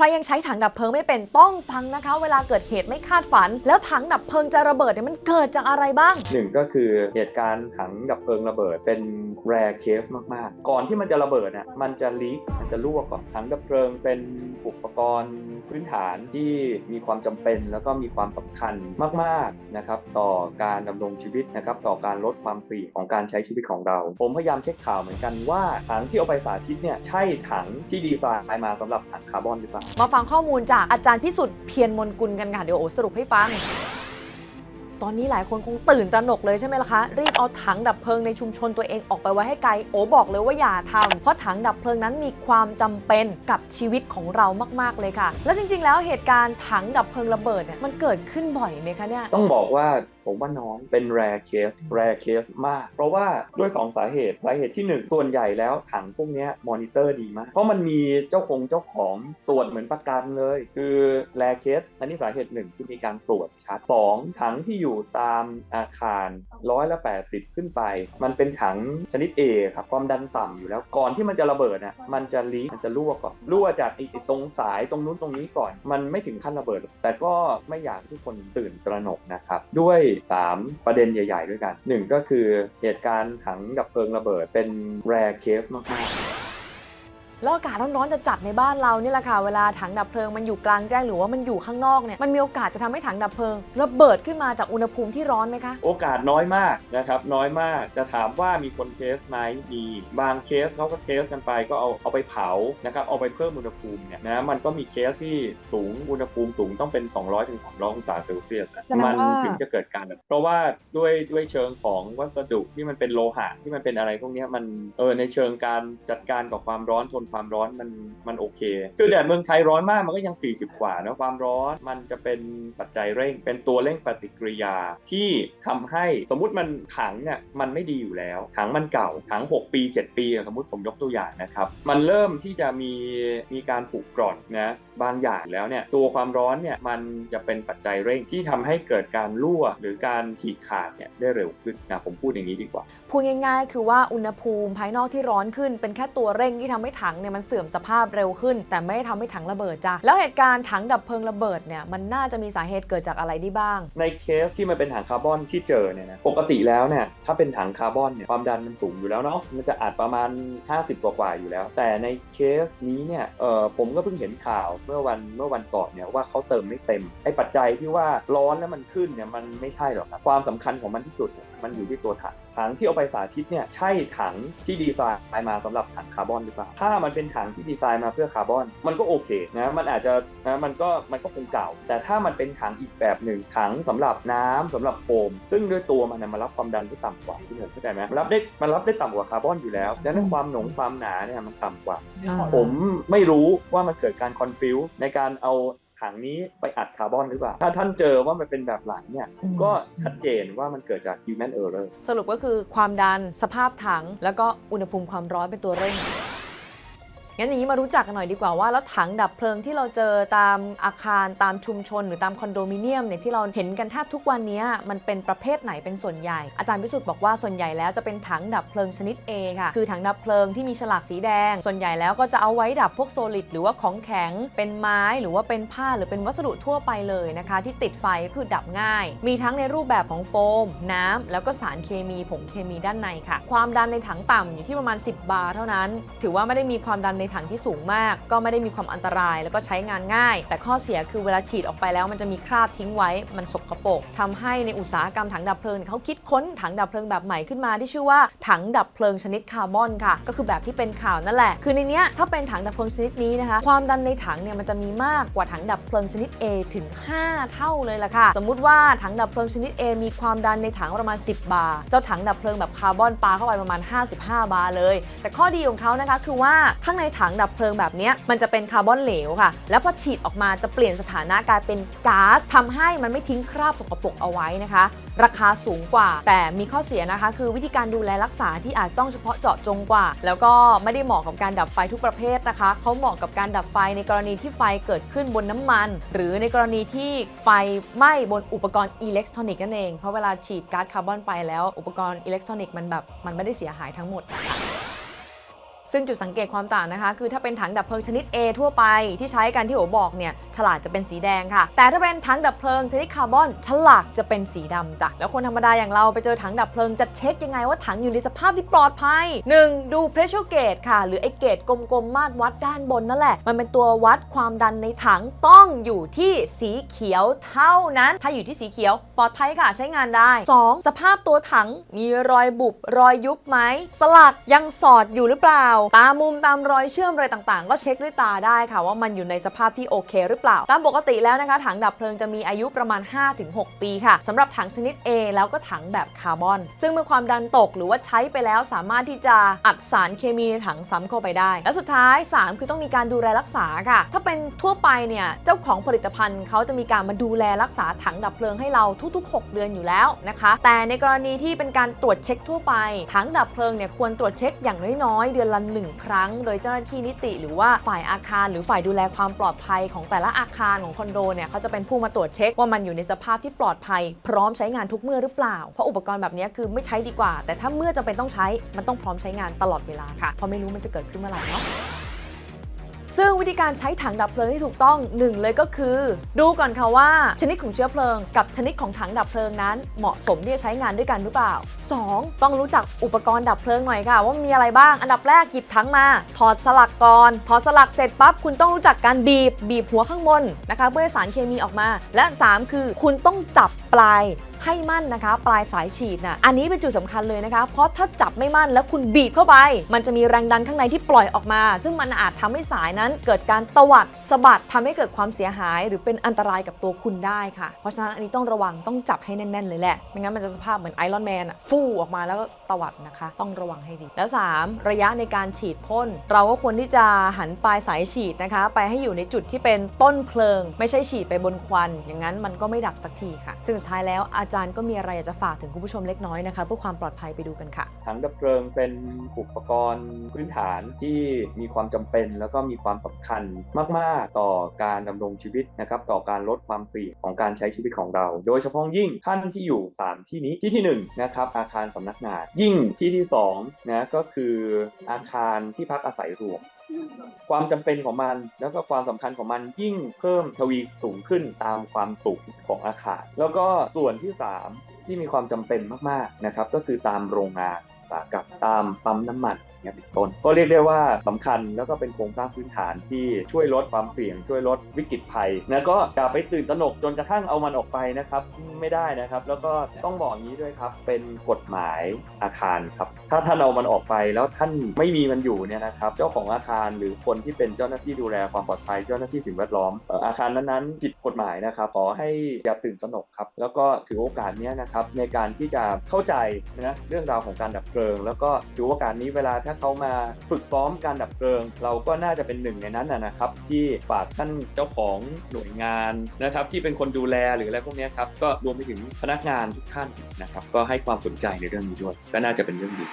ใครยังใช้ถังดับเพลิงไม่เป็นต้องฟังนะคะ เวลาเกิดเหตุไม่คาดฝัน แล้วถังดับเพลิงจะระเบิดเนี่ยมันเกิดจากอะไรบ้าง หนึ่งก็คือเหตุการณ์ถังดับเพลิงระเบิดเป็น แรเคสมากๆ ก่อนที่มันจะระเบิดอะมันจะลีกมันจะรั่วก่อนถังดับเพลิงเป็นอุปกรณ์พื้นฐานที่มีความจำเป็นแล้วก็มีความสำคัญมากๆนะครับต่อการดำรงชีวิตนะครับต่อการลดความเสี่ยงของการใช้ชีวิตของเรา ผมพยายามเช็คข่าวเหมือนกันว่าถังที่เอาไปสาธิตเนี่ยใช่ถังที่ดีไซน์มาสำหรับถังคาร์บอนหรือเปล่ามาฟังข้อมูลจากอาจารย์พิสุทธิ์เพียรมนกุลกันค่ะเดี๋ยวโอสรุปให้ฟัง ตอนนี้หลายคนคงตื่นตระหนกเลยใช่ไหมล่ะคะ รีบเอาถังดับเพลิงในชุมชนตัวเองออกไปไว้ให้ไกล โอบอกเลยว่าอย่าทำเพราะถังดับเพลิงนั้นมีความจำเป็นกับชีวิตของเรามาก ๆ เลยค่ะ แล้วจริง ๆ แล้วเหตุการณ์ถังดับเพลิงระเบิดเนี่ยมันเกิดขึ้นบ่อยไหมคะเนี่ย ต้องบอกว่า ผมว่าน้องเป็น rare case rare case มาก เพราะว่าด้วย 2 สาเหตุ สาเหตุที่ 1 ส่วนใหญ่แล้วถังพวกนี้มอนิเตอร์ดีมาก เพราะมันมีเจ้าคงเจ้าของตรวจเหมือนประกันเลย คือ rare case อันนี้สาเหตุหนึ่งที่มีการตรวจชัด2ถังที่อยู่ตามอาคารร้อยละ80 ขึ้นไป มันเป็นถังชนิด A ครับความดันต่ำอยู่แล้วก่อนที่มันจะระเบิดอะมันจะลีกมันจะรั่วก่อนรั่วจากอตรงสายตรงนู้นตรงนี้ก่อน มันไม่ถึงขั้นระเบิด แต่ก็ไม่อยากให้ทุกคนตื่นตระหนกนะครับด้วย3 ประเด็นใหญ่ ๆ ด้วยกัน 1 ก็คือเหตุการณ์ถังดับเพลิงระเบิดเป็นแรเคสมากๆ แล้วอากาศร้อนๆจะจัดในบ้านเรานี่แหละค่ะ เวลาถังดับเพลิงมันอยู่กลางแจ้งหรือว่ามันอยู่ข้างนอกเนี่ยมันมีโอกาสจะทำให้ถังดับเพลิงระเบิดขึ้นมาจากอุณหภูมิที่ร้อนไหมคะ โอกาสน้อยมากนะครับน้อยมากจะถามว่ามีคนเทสไหมมีบางเคสเขาก็เทสกันไปก็เอาเอาไปเผานะครับเอาไปเพิ่มอุณหภูมิเนี่ยนะมันก็มีเคสที่สูงอุณหภูมิสูงต้องเป็น 200ถึง300องศาเซลเซียสอะแสดงว่ามัมันถึงจะเกิดการแบบเพราะว่าด้วยด้วยเชิงของวัสดุที่มันเป็นโลหะที่มันเป็นอะไรพวกเนี้ยมันเออในเชิงการจัดการกับความร้อนทนความร้อนมันมันโอเค คือแดดเมืองไทยร้อนมากมันก็ยัง 40 กว่านะความร้อนมันจะเป็นปัจจัยเร่ง เป็นตัวเร่งปฏิกิริยาที่ทำให้สมมุติมันถังเนี่ยมันไม่ดีอยู่แล้วถังมันเก่าถัง 6 ปี 7 ปีสมมติผมยกตัวอย่างนะครับมันเริ่มที่จะมีมีการผุกร่อนนะบางอย่างแล้วเนี่ยตัวความร้อนเนี่ยมันจะเป็นปัจจัยเร่งที่ทำให้เกิดการรั่ว หรือการฉีกขาดเนี่ยได้เร็วขึ้นนะผมพูดอย่างนี้ดีกว่าพูดง่ายๆ คือว่าอุณหภูมิภายนอกที่ร้อนขึ้น เป็นแค่ตัวเร่งที่ทำให้ถังเนี่ยมันเสื่อมสภาพเร็วขึ้น แต่ไม่ได้ทำให้ถังระเบิดจ้ะแล้วเหตุการณ์ถังดับเพลิงระเบิดเนี่ยมันน่าจะมีสาเหตุเกิดจากอะไรได้บ้าง ในเคสที่มันเป็นถังคาร์บอนที่เจอเนี่ยนะปกติแล้วเนี่ยถ้าเป็นถังคาร์บอนเนี่ยความดันมันสูงอยู่แล้วเนาะมันจะอัดประมาณ 50 กว่าๆอยู่แล้ว แต่ในเคสนี้เนี่ยเออผมก็เพิ่งเห็นข่าวเมื่อวันเมื่อวันก่อนเนี่ยว่าเขาเติมไม่เต็มไอ้ปัจจัยที่ว่าร้อนแล้วมันขึ้นเนี่ยมันไม่ใช่หรอกครับความสำคัญของมันที่สุดเนี่ย มันอยู่ที่ตัวถังถังที่เอาไปสาธิตเนี่ยใช่ถังที่ดีไซน์มาสำหรับถังคาร์บอนหรือเปล่าถ้ามันเป็นถังที่ดีไซน์มาเพื่อคาร์บอน มันก็โอเคนะมันอาจจะนะมันก็มันก็คงเก่า แต่ถ้ามันเป็นถังอีกแบบหนึ่งถังสำหรับน้ำสำหรับโฟม ซึ่งด้วยตัวมันนะมันรับความดันที่ต่ำกว่าที่ผมเข้าใจไหมมันรับได้มันรับได้ต่ำกว่าคาร์บอนอยู่แล้วดังนั้นความหนงความหนาเนี่ยมันต่ำกว่า ผมไม่รู้ว่ามันเกิดการคอนฟิวในการเอา ถังนี้ไปอัดคาร์บอนหรือเปล่า ถ้าท่านเจอว่ามันเป็นแบบหลังเนี่ยอืมก็ชัดเจนว่ามันเกิดจาก human error สรุปก็คือความดันสภาพถัง แล้วก็อุณหภูมิความร้อนเป็นตัวเร่ง งั้นอย่างนี้มารู้จักกันหน่อยดีกว่าว่าแล้วถังดับเพลิงที่เราเจอตามอาคารตามชุมชน หรือตามคอนโดมิเนียมเนี่ยที่เราเห็นกันแทบทุกวันนี้มันเป็นประเภทไหนเป็นส่วนใหญ่ อาจารย์พิสุทธิ์บอกว่าส่วนใหญ่แล้วจะเป็นถังดับเพลิงชนิด A ค่ะคือถังดับเพลิงที่มีฉลากสีแดง ส่วนใหญ่แล้วก็จะเอาไว้ดับพวกโซลิดหรือว่าของแข็งเป็นไม้หรือว่าเป็นผ้าหรือเป็นวัสดุทั่วไปเลยนะคะ ที่ติดไฟก็คือดับง่าย มีทั้งในรูปแบบของโฟม น้ำแล้วก็สารเคมีผงเคมีด้านในค่ะ ความดันในถังต่ำอยู่ที่ประมาณ 10 บาร์เท่านั้น ถือว่าไม่ได้มีความดันในถังที่สูงมาก ก็ไม่ได้มีความอันตรายแล้วก็ใช้งานง่าย แต่ข้อเสียคือเวลาฉีดออกไปแล้ว มันจะมีคราบทิ้งไว้มันสกปรกทำให้ในอุตสาหกรรมถังดับเพลิงเขาคิดค้นถังดับเพลิงแบบใหม่ขึ้นมาที่ชื่อว่าถังดับเพลิงชนิดคาร์บอนค่ะ ก็คือแบบที่เป็นข่าวนั่นแหละ คือในเนี้ยถ้าเป็นถังดับเพลิงชนิดนี้นะคะความดันในถังเนี่ยมันจะมีมากกว่าถังดับเพลิงชนิด A ถึง 5 เท่าเลยล่ะค่ะ สมมุติว่าถังดับเพลิงชนิด A มีความดันในถังประมาณ 10 บาร์เจ้าถังดับเพลิงแบบคาร์บอนปาเข้าไปประมาณ 55 บาร์เลย แต่ข้อดีของเขานะคะคือว่าข้างในถังดับเพลิงแบบนี้มันจะเป็นคาร์บอนเหลวค่ะ แล้วพอฉีดออกมาจะเปลี่ยนสถานะกลายเป็นก๊าซทำให้มันไม่ทิ้งคราบสกปรกเอาไว้นะคะ ราคาสูงกว่า แต่มีข้อเสียนะคะ คือวิธีการดูแลรักษาที่อาจต้องเฉพาะเจาะจงกว่า แล้วก็ไม่ได้เหมาะกับการดับไฟทุกประเภทนะคะเขาเหมาะกับการดับไฟในกรณีที่ไฟเกิดขึ้นบนน้ำมัน หรือในกรณีที่ไฟไหม้บนอุปกรณ์อิเล็กทรอนิกส์นั่นเองเพราะเวลาฉีดก๊าซคาร์บอนไปแล้ว อุปกรณ์อิเล็กทรอนิกส์มันแบบมันไม่ได้เสียหายทั้งหมดนะคะ ซึ่งจุดสังเกตความต่างนะคะ คือถ้าเป็นถังดับเพลิงชนิด A ทั่วไปที่ใช้กันที่โอบอกเนี่ยฉลากจะเป็นสีแดงค่ะ แต่ถ้าเป็นถังดับเพลิงชนิดคาร์บอนฉลากจะเป็นสีดำจ้ะแล้วคนธรรมดาอย่างเราไปเจอถังดับเพลิงจะเช็คยังไงว่าถังอยู่ในสภาพที่ปลอดภัย 1. ดู pressure gauge ค่ะ หรือไอ้เกจกลมๆมาตรวัดด้านบนนั่นแหละ มันเป็นตัววัดความดันในถังต้องอยู่ที่สีเขียวเท่านั้น ถ้าอยู่ที่สีเขียวปลอดภัยค่ะใช้งานได้ 2. สภาพตัวถังมีรอยบุบรอยยุบไหมสลักยังสอดอยู่หรือเปล่าตามมุมตามรอยเชื่อมอะไรต่างๆ ก็เช็คด้วยตาได้ค่ะว่ามันอยู่ในสภาพที่โอเคหรือเปล่า ตามปกติแล้วนะคะ ถังดับเพลิงจะมีอายุประมาณ 5-6 ปีค่ะสำหรับถังชนิด A แล้วก็ถังแบบคาร์บอน ซึ่งเมื่อความดันตกหรือว่าใช้ไปแล้วสามารถที่จะอัดสารเคมีในถังซ้ำเข้าไปได้ และสุดท้าย 3 คือต้องมีการดูแลรักษาค่ะ ถ้าเป็นทั่วไปเนี่ยเจ้าของผลิตภัณฑ์เขาจะมีการมาดูแลรักษาถังดับเพลิงให้เราทุกๆ 6 เดือนอยู่แล้วนะคะ แต่ในกรณีที่เป็นการตรวจเช็คทั่วไป ถังดับเพลิงเนี่ยควรตรวจเช็คอย่างน้อยๆเดือนละหนึ่งครั้ง โดยเจ้าหน้าที่นิติ หรือว่าฝ่ายอาคาร หรือฝ่ายดูแลความปลอดภัยของแต่ละอาคารของคอนโดเนี่ยเขาจะเป็นผู้มาตรวจเช็คว่ามันอยู่ในสภาพที่ปลอดภัย พร้อมใช้งานทุกเมื่อหรือเปล่า เพราะอุปกรณ์แบบนี้คือไม่ใช้ดีกว่า แต่ถ้าเมื่อจำเป็นต้องใช้มันต้องพร้อมใช้งานตลอดเวลาค่ะเพราะไม่รู้มันจะเกิดขึ้นเมื่อไหร่เนาะ ซึ่งวิธีการใช้ถังดับเพลิงที่ถูกต้องหนึ่งเลยก็คือ ดูก่อนค่ะว่า ชนิดของเชื้อเพลิง กับชนิดของถังดับเพลิงนั้น เหมาะสมที่จะใช้งานด้วยกันหรือเปล่า 2. ต้องรู้จักอุปกรณ์ดับเพลิงหน่อยค่ะ ว่ามีอะไรบ้าง อันดับแรกหยิบถังมา ถอดสลักก่อนถอดสลักเสร็จปั๊บคุณต้องรู้จักการบีบบีบหัวข้างบนนะคะเพื่อให้สารเคมีออกมา และ 3 คือ คุณต้องจับปลาย ให้มั่นนะคะ ปลายสายฉีดนะอันนี้เป็นจุดสำคัญเลยนะคะ เพราะถ้าจับไม่มั่นแล้วคุณบีบเข้าไป มันจะมีแรงดันข้างในที่ปล่อยออกมา ซึ่งมันอาจทำให้สายนั้นเกิดการตวัดสะบัดทำให้เกิดความเสียหาย หรือเป็นอันตรายกับตัวคุณได้ค่ะ เพราะฉะนั้นอันนี้ต้องระวังต้องจับให้แน่น ๆ เลยแหละไม่งั้นมันจะสภาพเหมือนไอรอนแมนอะฟู่ออกมาแล้วก็ตวัดนะคะ ต้องระวังให้ดี แล้ว 3 ระยะในการฉีดพ่นเราก็ควรที่จะหันปลายสายฉีดนะคะ ไปให้อยู่ในจุดที่เป็นต้นเพลิง ไม่ใช่ฉีดไปบนควัน อย่างนั้นมันก็ไม่ดับสักทีค่ะ ซึ่งสุดท้ายแล้วอาจารย์ก็มีอะไรอยากจะฝากถึงคุณผู้ชมเล็กน้อยนะคะเพื่อความปลอดภัยไปดูกันค่ะ ถังดับเพลิงเป็นอุปกรณ์พื้นฐานที่มีความจำเป็น แล้วก็มีความสำคัญมาก ๆ ต่อการดำรงชีวิตนะครับต่อการลดความเสี่ยงของการใช้ชีวิตของเรา โดยเฉพาะยิ่งท่านที่อยู่ 3 ที่นี้ที่ที่1นะครับอาคารสำนักงาน ยิ่งที่ที่2นะก็คืออาคารที่พักอาศัยรวมความจำเป็นของมันแล้วก็ความสำคัญของมันยิ่งเพิ่มทวีสูงขึ้นตามความสูงของอาคาร แล้วก็ส่วนที่3 ที่มีความจำเป็นมากๆนะครับก็คือตามโรงงานอุตสาหกรรมตามปั๊มน้ำมัน เนี่ยเป็นต้น ก็เรียกได้ว่าสำคัญแล้วก็เป็นโครงสร้างพื้นฐานที่ช่วยลดความเสี่ยง ช่วยลดวิกฤตภัยแล้วก็อย่าไปตื่นตระหนกจนกระทั่งเอามันออกไปนะครับไม่ได้นะครับ แล้วก็ต้องบอกอย่างนี้ด้วยครับเป็นกฎหมายอาคารครับถ้าท่านเอามันออกไปแล้วท่านไม่มีมันอยู่เนี่ยนะครับเจ้าของอาคารหรือคนที่เป็นเจ้าหน้าที่ดูแลความปลอดภัยเจ้าหน้าที่สิ่งแวดล้อมอาคารนั้นๆผิดกฎหมายนะครับขอให้อย่าตื่นตระหนกครับแล้วก็ถือโอกาสนี้นะครับในการที่จะเข้าใจนะเรื่องราวของการดับเพลิง แล้วก็ถือโอกาสนี้เวลาถ้าเขามาฝึกซ้อมการดับเพลิง เราก็น่าจะเป็นหนึ่งในนั้นนะครับที่ฝากท่านเจ้าของหน่วยงานนะครับที่เป็นคนดูแลหรืออะไรพวกนี้ครับก็รวมไปถึงพนักงานทุกท่านนะครับก็ให้ความสนใจในเรื่องนี้ด้วย ก็น่าจะเป็นเรื่องดี